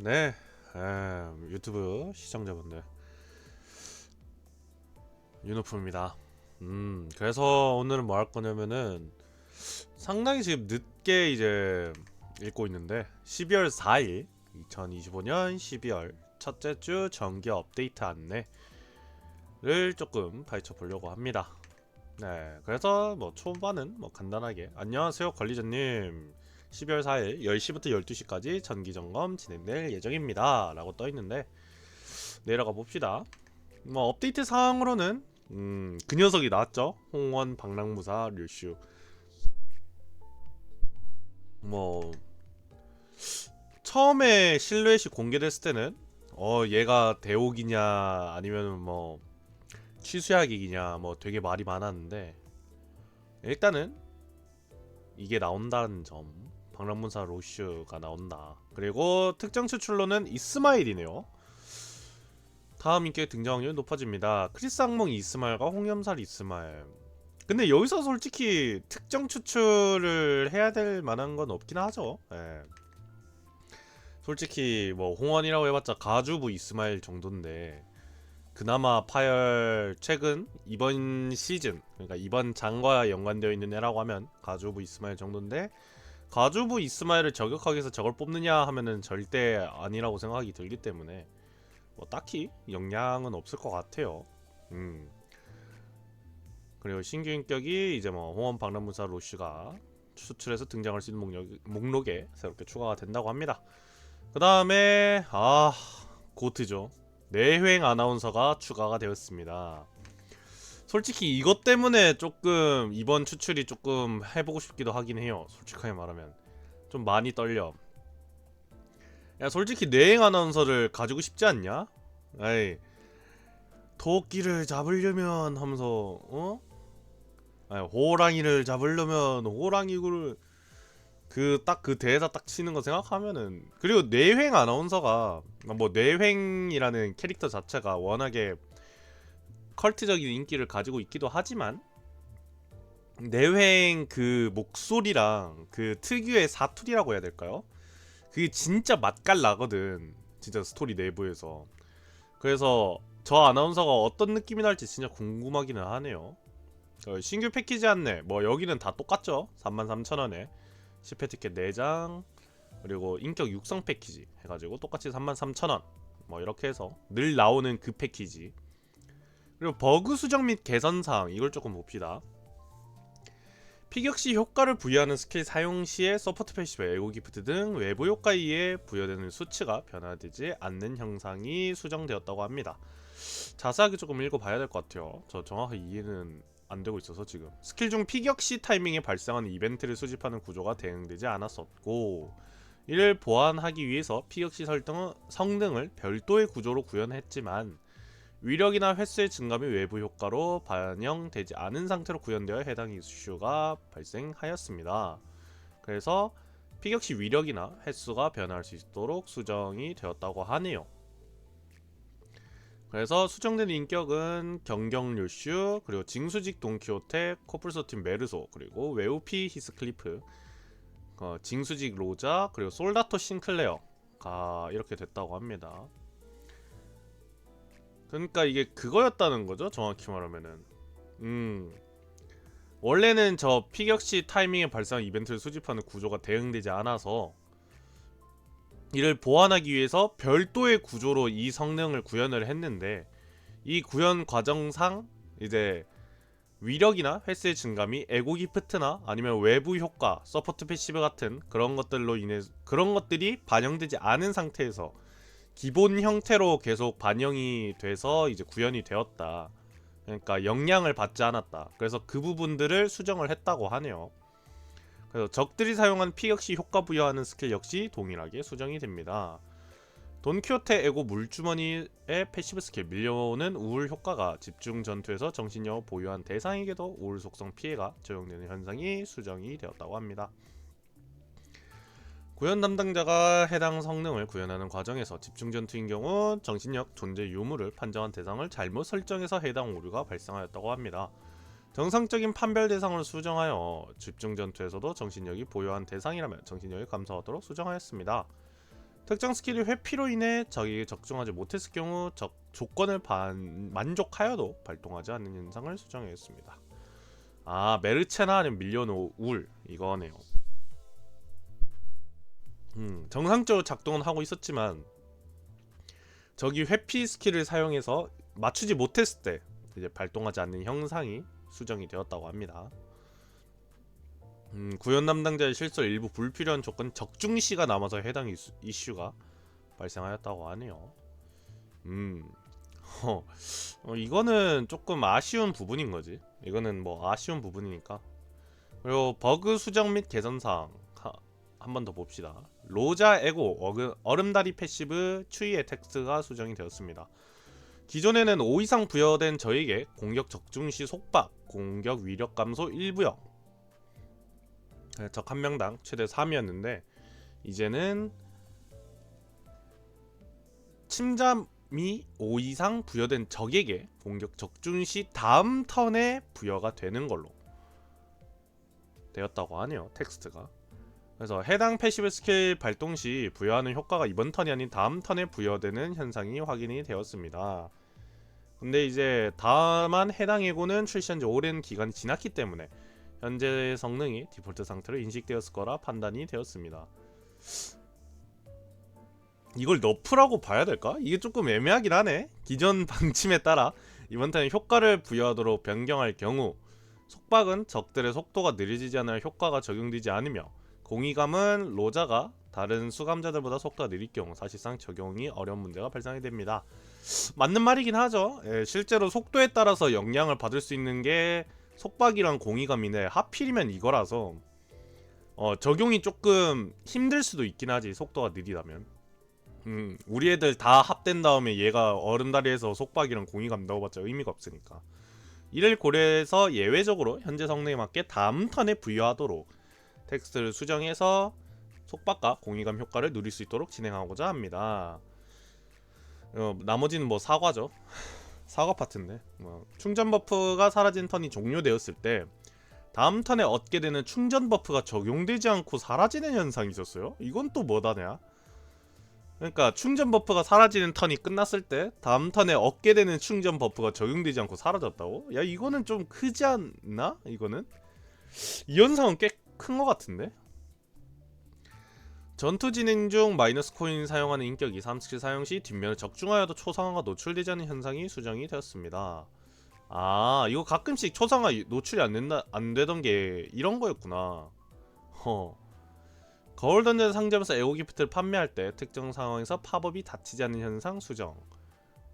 네, 에, 유튜브 시청자분들 윤호프입니다. 음, 그래서 오늘은 뭐 할 거냐면은 상당히 지금 늦게 이제 읽고 있는데 12월 4일 2025년 12월 첫째 주 정기 업데이트 안내를 조금 파헤쳐 보려고 합니다. 네, 그래서 뭐 초반은 뭐 간단하게 안녕하세요 관리자님 12월 4일 10시부터 12시까지 전기 점검 진행될 예정입니다. 라고 떠 있는데 내려가 봅시다. 뭐 업데이트 사항으로는 음, 그 녀석이 나왔죠. 홍원 방랑무사 류슈. 뭐 처음에 실루엣이 공개됐을 때는 어 얘가 대옥이냐 아니면 뭐 취수약이냐 뭐 되게 말이 많았는데 일단은 이게 나온다는 점 방랑문사 로슈가 나온다. 그리고 특정 추출로는 이스마일이네요. 다음 인기의 등장 확률이 높아집니다. 크리스 악몽 이스마일과 홍염살 이스마일. 근데 여기서 솔직히 특정 추출을 해야 될 만한 건 없긴 하죠. 예. 솔직히 뭐 홍원이라고 해봤자 가주부 이스마일 정도인데 그나마 파열 최근 이번 시즌 그러니까 이번 장과 연관되어 있는 애라고 하면 가주부 이스마일 정도인데 가주부 이스마일을 저격하기 위해서 저걸 뽑느냐 하면은 절대 아니라고 생각이 들기 때문에 뭐 딱히 영향은 없을 것 같아요. 음. 그리고 신규 인격이 이제 뭐 홍원 박람무사 로슈가 수출해서 등장할 수 있는 목록, 목록에 새롭게 추가가 된다고 합니다. 그 다음에 아 고트죠. 내회행 아나운서가 추가가 되었습니다. 솔직히 이것 때문에 조금 이번 추출이 조금 해보고 싶기도 하긴 해요. 솔직하게 말하면 좀 많이 떨려. 야 솔직히 내행 아나운서를 가지고 싶지 않냐? 에이 토끼를 잡으려면 하면서 어? 아니, 호랑이를 잡으려면 호랑이를 그 딱 그 대사 딱 치는 거 생각하면은 그리고 내행 아나운서가 뭐 내행이라는 캐릭터 자체가 워낙에 컬트적인 인기를 가지고 있기도 하지만 내행 그 목소리랑 그 특유의 사투리라고 해야 될까요? 그게 진짜 맛깔 나거든. 진짜 스토리 내부에서. 그래서 저 아나운서가 어떤 느낌이 날지 진짜 궁금하기는 하네요. 어, 신규 패키지 안내 뭐 여기는 다 똑같죠. 33,000원에 10회 티켓 4장 그리고 인격 육성 패키지 해가지고 똑같이 33,000원 뭐 이렇게 해서 늘 나오는 그 패키지 그리고 버그 수정 및 개선 사항 이걸 조금 봅시다. 피격 시 효과를 부여하는 스킬 사용 시에 서포트 패시브 에고 기프트 등 외부 효과에 의해 부여되는 수치가 변화되지 않는 형상이 수정되었다고 합니다. 자세하게 조금 읽어봐야 될 것 같아요. 저 정확히 이해는 안 되고 있어서 지금 스킬 중 피격 시 타이밍에 발생하는 이벤트를 수집하는 구조가 대응되지 않았었고 이를 보완하기 위해서 피격 시 설정 성능을 별도의 구조로 구현했지만 위력이나 횟수의 증감이 외부 효과로 반영되지 않은 상태로 구현되어 해당 이슈가 발생하였습니다. 그래서 피격 시 위력이나 횟수가 변할 수 있도록 수정이 되었다고 하네요. 그래서 수정된 인격은 경경 류슈 그리고 징수직 돈키호테 코뿔소팀 메르소 그리고 웨우피 히스클리프 어, 징수직 로자 그리고 솔다토 싱클레어가 이렇게 됐다고 합니다. 그러니까 이게 그거였다는 거죠 정확히 말하면은. 음. 원래는 저 피격시 타이밍에 발생한 이벤트를 수집하는 구조가 대응되지 않아서 이를 보완하기 위해서 별도의 구조로 이 성능을 구현을 했는데 이 구현 과정상 이제 위력이나 횟수의 증감이 에고 기프트나 아니면 외부 효과, 서포트 패시브 같은 그런 것들로 인해 그런 것들이 반영되지 않은 상태에서 기본 형태로 계속 반영이 돼서 이제 구현이 되었다. 그러니까 영향을 받지 않았다. 그래서 그 부분들을 수정을 했다고 하네요. 그래서 적들이 사용한 피격 시 효과 부여하는 스킬 역시 동일하게 수정이 됩니다. 돈키호테 에고 물주머니의 패시브 스킬 밀려오는 우울 효과가 집중 전투에서 정신력을 보유한 대상에게도 우울 속성 피해가 적용되는 현상이 수정이 되었다고 합니다. 구현 담당자가 해당 성능을 구현하는 과정에서 집중 전투인 경우 정신력 존재 유무를 판정한 대상을 잘못 설정해서 해당 오류가 발생하였다고 합니다. 정상적인 판별 대상을 수정하여 집중 전투에서도 정신력이 보유한 대상이라면 정신력이 감소하도록 수정하였습니다. 특정 스킬이 회피로 인해 적에게 적중하지 못했을 경우 적 조건을 반, 만족하여도 발동하지 않는 현상을 수정했습니다. 아 메르체나 아니면 밀려노 울 이거네요. 음, 정상적으로 작동은 하고 있었지만 적이 회피 스킬을 사용해서 맞추지 못했을 때 이제 발동하지 않는 형상이 수정이 되었다고 합니다. 음, 구현 담당자의 실수 일부 불필요한 조건 적중시가 남아서 해당 이슈, 이슈가 발생하였다고 하네요. 음, 어, 어, 이거는 조금 아쉬운 부분인 거지. 이거는 뭐 아쉬운 부분이니까. 그리고 버그 수정 및 개선 사항 한 번 더 봅시다. 로자 에고 얼음다리 패시브 추이의 텍스트가 수정이 되었습니다. 기존에는 5 이상 부여된 저에게 공격 적중 시 속박, 공격 위력 감소 1부여 적한 명당 최대 3이었는데 이제는 침잠이 5 이상 부여된 적에게 공격 적중 시 다음 턴에 부여가 되는 걸로 되었다고 하네요 텍스트가 그래서 해당 패시브 스킬 발동 시 부여하는 효과가 이번 턴이 아닌 다음 턴에 부여되는 현상이 확인이 되었습니다 근데 이제 다만 해당 예고는 출시한 지 오랜 기간이 지났기 때문에 현재 성능이 디폴트 상태로 인식되었을 거라 판단이 되었습니다. 이걸 너프라고 봐야 될까? 이게 조금 애매하긴 하네. 기존 방침에 따라 이번 턴에 효과를 부여하도록 변경할 경우 속박은 적들의 속도가 느려지지 않을 효과가 적용되지 않으며 공이감은 로자가 다른 수감자들보다 속도가 느릴 경우 사실상 적용이 어려운 문제가 발생이 됩니다. 맞는 말이긴 하죠. 예, 실제로 속도에 따라서 영향을 받을 수 있는 게 속박이랑 공이감인데 하필이면 이거라서 어, 적용이 조금 힘들 수도 있긴 하지 속도가 느리다면 음, 우리 애들 다 합된 다음에 얘가 얼음다리에서 속박이랑 공이감 넣어봤자 의미가 없으니까 이를 고려해서 예외적으로 현재 성능에 맞게 다음 턴에 부여하도록 텍스트를 수정해서 속박과 공이감 효과를 누릴 수 있도록 진행하고자 합니다 어, 나머지는 뭐 사과죠 사과 파트인데 뭐, 충전 버프가 사라진 턴이 종료되었을 때 다음 턴에 얻게 되는 충전 버프가 적용되지 않고 사라지는 현상이 있었어요. 이건 또 뭐다냐? 그러니까 충전 버프가 사라지는 턴이 끝났을 때 다음 턴에 얻게 되는 충전 버프가 적용되지 않고 사라졌다고? 야 이거는 좀 크지 않나? 이거는 이 현상은 꽤 큰 것 같은데? 전투 진행 중 마이너스 코인 사용하는 인격 2, 3 스킬 사용 시 뒷면을 적중하여도 초상화가 노출되지 않는 현상이 수정이 되었습니다. 아 이거 가끔씩 초상화 노출이 안, 된다, 안 되던 게 이런 거였구나. 허. 거울 던전 상점에서 에고 기프트를 판매할 때 특정 상황에서 팝업이 닫히지 않는 현상 수정.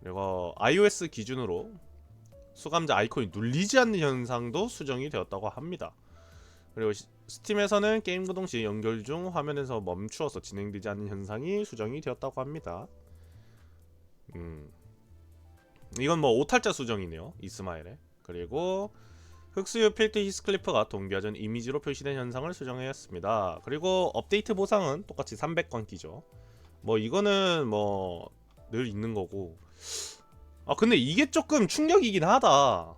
그리고 iOS 기준으로 수감자 아이콘이 눌리지 않는 현상도 수정이 되었다고 합니다. 그리고 시, 스팀에서는 게임 구동 시 연결 중 화면에서 멈추어서 진행되지 않는 현상이 수정이 되었다고 합니다. 음. 이건 뭐 오탈자 수정이네요. 이스마일에. 그리고 흑수유 필드 히스클리프가 동기화전 이미지로 표시된 현상을 수정하였습니다. 그리고 업데이트 보상은 똑같이 300건 끼죠. 뭐 이거는 뭐 늘 있는 거고. 아 근데 이게 조금 충격이긴 하다.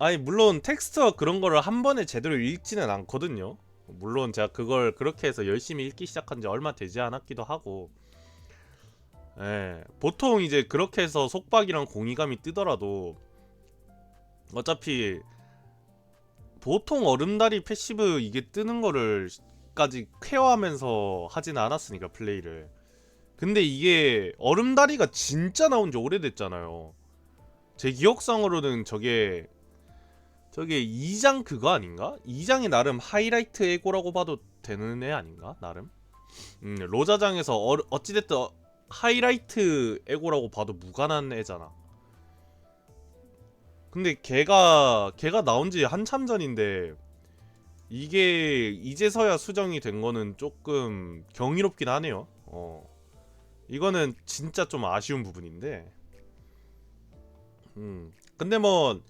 아니 물론 텍스트와 그런 거를 한 번에 제대로 읽지는 않거든요. 물론 제가 그걸 그렇게 해서 열심히 읽기 시작한 지 얼마 되지 않았기도 하고. 예, 보통 이제 그렇게 해서 속박이랑 공이감이 뜨더라도 어차피 보통 얼음다리 패시브 이게 뜨는 거를 까지 쾌화하면서 하진 않았으니까 플레이를. 근데 이게 얼음다리가 진짜 나온 지 오래됐잖아요. 제 기억상으로는 저게 저게 2장 그거 아닌가? 2장이 나름 하이라이트 에고라고 봐도 되는 애 아닌가? 나름? 음, 로자장에서 어, 어찌됐든 어, 하이라이트 에고라고 봐도 무관한 애잖아. 근데 걔가 걔가 나온 지 한참 전인데 이게 이제서야 수정이 된 거는 조금 경이롭긴 하네요. 어. 이거는 진짜 좀 아쉬운 부분인데. 음. 근데 뭐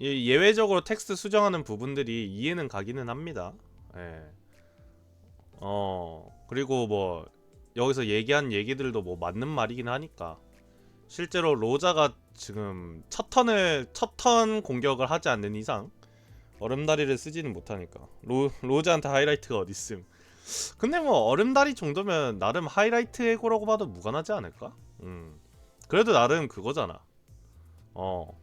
예외적으로 텍스트 수정하는 부분들이 이해는 가기는 합니다. 예. 어 그리고 뭐 여기서 얘기한 얘기들도 뭐 맞는 말이긴 하니까 실제로 로자가 지금 첫 턴을 첫 턴 공격을 하지 않는 이상 얼음다리를 쓰지는 못하니까 로 로자한테 하이라이트가 어딨음 근데 뭐 얼음다리 정도면 나름 하이라이트 에고라고 봐도 무관하지 않을까? 음. 그래도 나름 그거잖아. 어.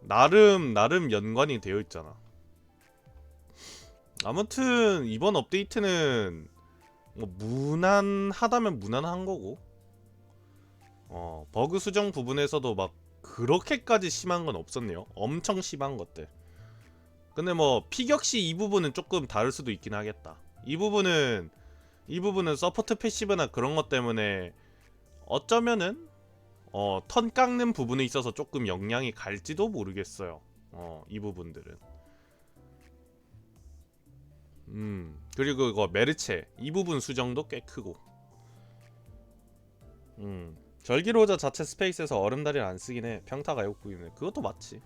나름 나름 연관이 되어 있잖아. 아무튼 이번 업데이트는 뭐 무난하다면 무난한 거고. 어, 버그 수정 부분에서도 막 그렇게까지 심한 건 없었네요. 엄청 심한 것들. 근데 뭐 피격시 이 부분은 조금 다를 수도 있긴 하겠다. 이 부분은 이 부분은 서포트 패시브나 그런 것 때문에 어쩌면은 어, 턴 깎는 부분에 있어서 조금 영향이 갈지도 모르겠어요. 어, 이 부분들은. 음, 그리고 이거 메르체 이 부분 수정도 꽤 크고. 음, 절기로자 자체 스페이스에서 얼음다리를 안 쓰긴 해. 평타가 욕구이네. 그것도 맞지.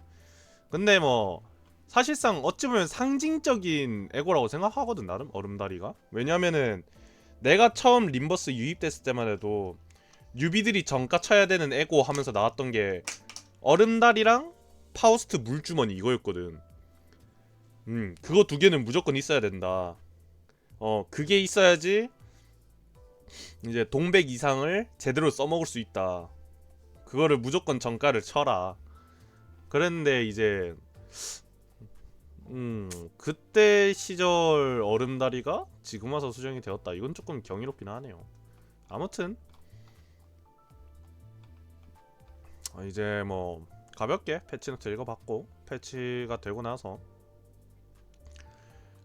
근데 뭐 사실상 어찌 보면 상징적인 에고라고 생각하거든 나름 얼음다리가. 왜냐면은 내가 처음 림버스 유입됐을 때만 해도 뉴비들이 정가 쳐야 되는 에고 하면서 나왔던 게 얼음다리랑 파우스트 물주머니 이거였거든. 음, 그거 두 개는 무조건 있어야 된다. 어, 그게 있어야지 이제 동백 이상을 제대로 써먹을 수 있다. 그거를 무조건 정가를 쳐라. 그랬는데 이제 음 그때 시절 얼음다리가 지금 와서 수정이 되었다. 이건 조금 경이롭긴 하네요. 아무튼 이제 뭐 가볍게 패치노트 읽어봤고 패치가 되고 나서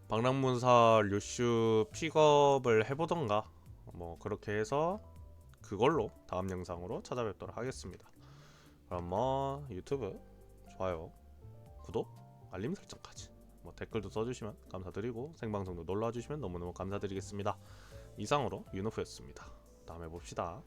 방랑문사 류슈 픽업을 해보던가 뭐 그렇게 해서 그걸로 다음 영상으로 찾아뵙도록 하겠습니다. 그럼 뭐 유튜브 좋아요, 구독, 알림 설정까지 뭐 댓글도 써주시면 감사드리고 생방송도 놀러와 주시면 너무너무 감사드리겠습니다. 이상으로 윤호프였습니다. 다음에 봅시다.